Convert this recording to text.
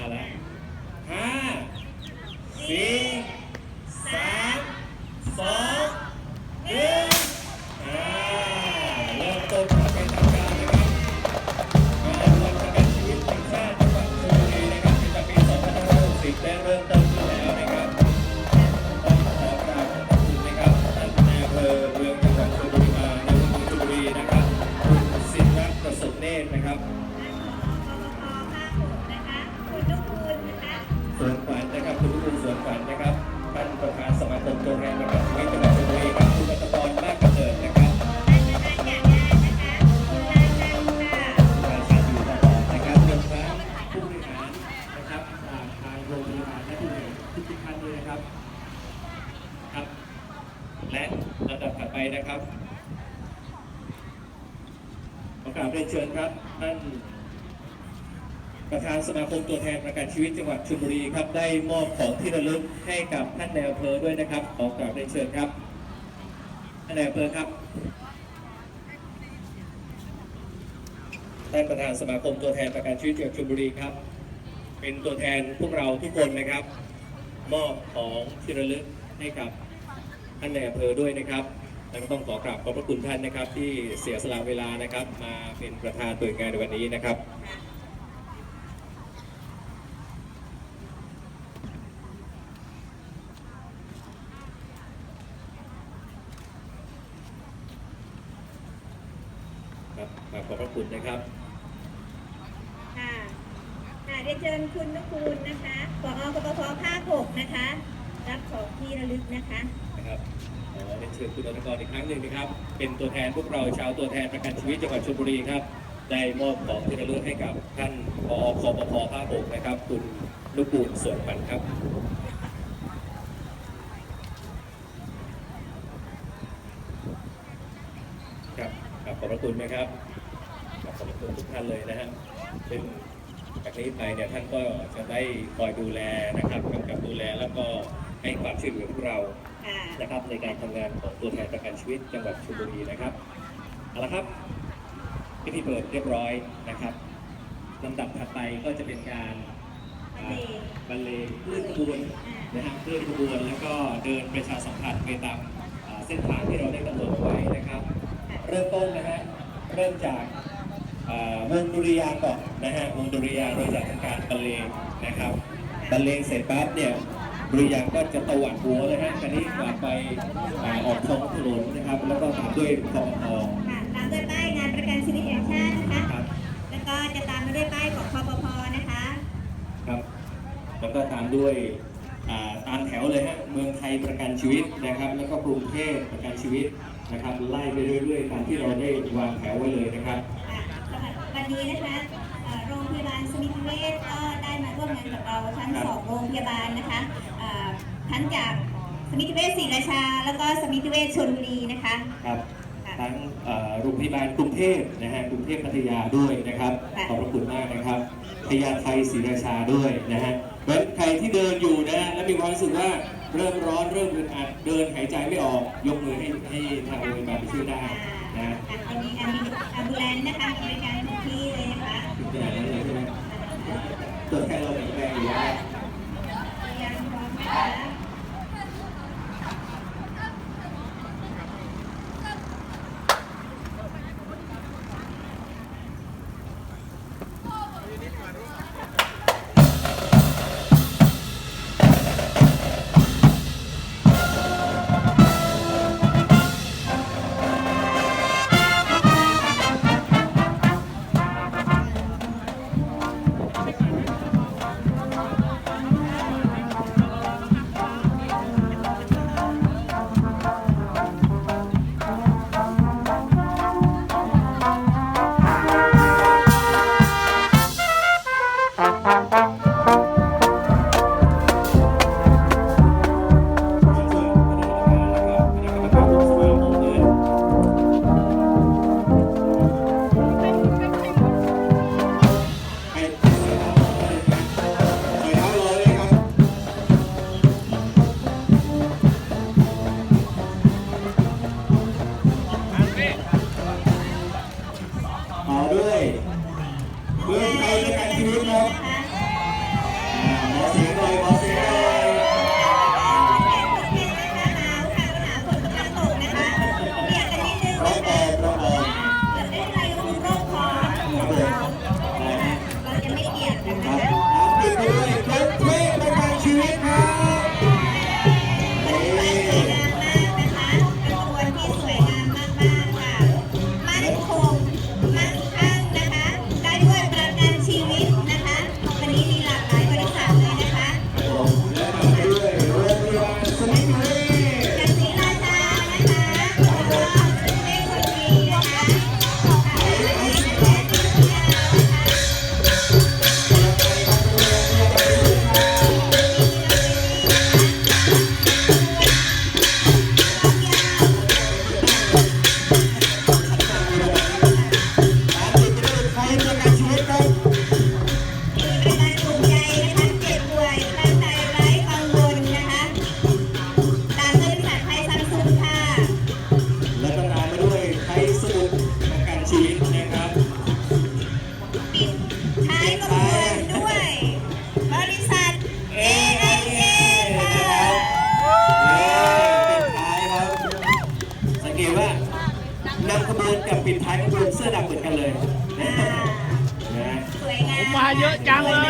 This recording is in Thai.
มาแล้วห้าสี่ส และลำดับถัดไปนะครับขอกราบเรียนเชิญครับท่านประธานสมาคมตัวแทนประกันชีวิตจังหวัดชลบุรีครับได้มอบของที่ระลึกให้กับท่านนายอำเภอด้วยนะครับขอกราบเรียนเชิญครับท่านนายอำเภอครับท่านประธานสมาคมตัวแทนประกันชีวิตจังหวัดชลบุรีครับ เป็นตัวแทนพวกเราทุกคนนะครับ มอบของที่ระลึกให้กับ ท่านในอำเภอด้วยนะครับแล้วก็ต้องขอกราบขอบพระคุณท่านนะครับ ที่เสียสละเวลานะครับ มาเป็นประธานเปิดงานในวันนี้นะครับครับขอบพระคุณนะครับค่ะค่ะเรียนเชิญคุณนุกูลนะคะผอกปปภภาค6นะคะ รับของที่ระลึกนะคะ นะครับขอเรียนเชิญคุณอนุกรอีกครั้งหนึ่งนะครับ เป็นตัวแทนพวกเราชาวตัวแทนประกันชีวิตจังหวัดชลบุรีครับ ได้มอบของที่ระลึกให้กับท่านผอคปพภาคหกนะครับ คุณนุกูลสวนปันครับครับครับขอบพระคุณนะครับครับขอบพระคุณทุกท่านเลยนะฮะซึ่งจากนี้ไปเนี่ยท่านก็จะได้คอยดูแลนะครับกำกับดูแลแล้วก็ ให้ความช่วยเหลือพวกเราค่ะนะครับในการทำงานของตัวแทนประกันชีวิตจังหวัดชลบุรีนะครับเอาละครับพิธีเปิดเรียบร้อยนะครับลำดับถัดไปก็จะเป็นการอ่าบรรเลงเคลื่อนขบวนนะครับเคลื่อนขบวนแล้วก็เดินประชาสัมพันธ์ไปตามอ่าเส้นทางที่เราได้กำหนดไว้นะครับ เริ่มต้นนะฮะเริ่มจากอ่าวงดุริยางค์ก่อนนะฮะวงดุริยางค์เราจะทำการบรรเลงนะครับบรรเลงเสร็จปั๊บเนี่ย ดุริยางค์ก็จะตวัดหัวเลยฮะคันนี้กลับไปอ่าออกท้องถนนนะครับ แล้วก็ตามด้วยคอปพค่ะตามด้วยป้ายงานประกันชีวิตแห่งชาตินะคะครับแล้วก็จะตามมาด้วยป้ายของคอปพนะคะครับแล้วก็ตามด้วยอ่าตามแถวเลยฮะเมืองไทยประกันชีวิตนะครับ แล้วก็กรุงเทพประกันชีวิตนะครับไล่ไปเรื่อยๆตามที่เราได้วางแถวไว้เลยนะครับค่ะสำหรับวันนี้นะคะเอ่อ โรงพยาบาลสมิติเวชก็ได้มาร่วมงานกับเราทั้งครับสองโรงพยาบาลนะคะเอ่อทั้งจากสมิติเวชศรีราชา แล้วก็สมิติเวชชลบุรีนะคะครับค่ะทั้งเอ่อโรงพยาบาลกรุงเทพนะฮะกรุงเทพพัทยาด้วยนะครับค่ะขอบพระคุณมากนะครับพญาไทศรีราชาด้วยนะฮะเพราะฉะนั้นใครที่เดินอยู่นะฮะและมีความรู้สึกว่าเริ่มร้อนเริ่มอึดอัดเดินหายใจไม่ออกยกมือให้ให้ทางโรงพยาบาลไปช่วยได้อ่านะค่ะอันนี้อันนี้อัมบูแลนซ์นะคะบริการทุกที่เลยนะคะ ถึงขนาดนั้นเลยใช่ไหมตัวแทนเราแข็งแรงอยู่แล้วินกับปิดท้ายก็คือเสื้อดำเหมือนกันเลยสวยงาผมมาเยอะจังเลย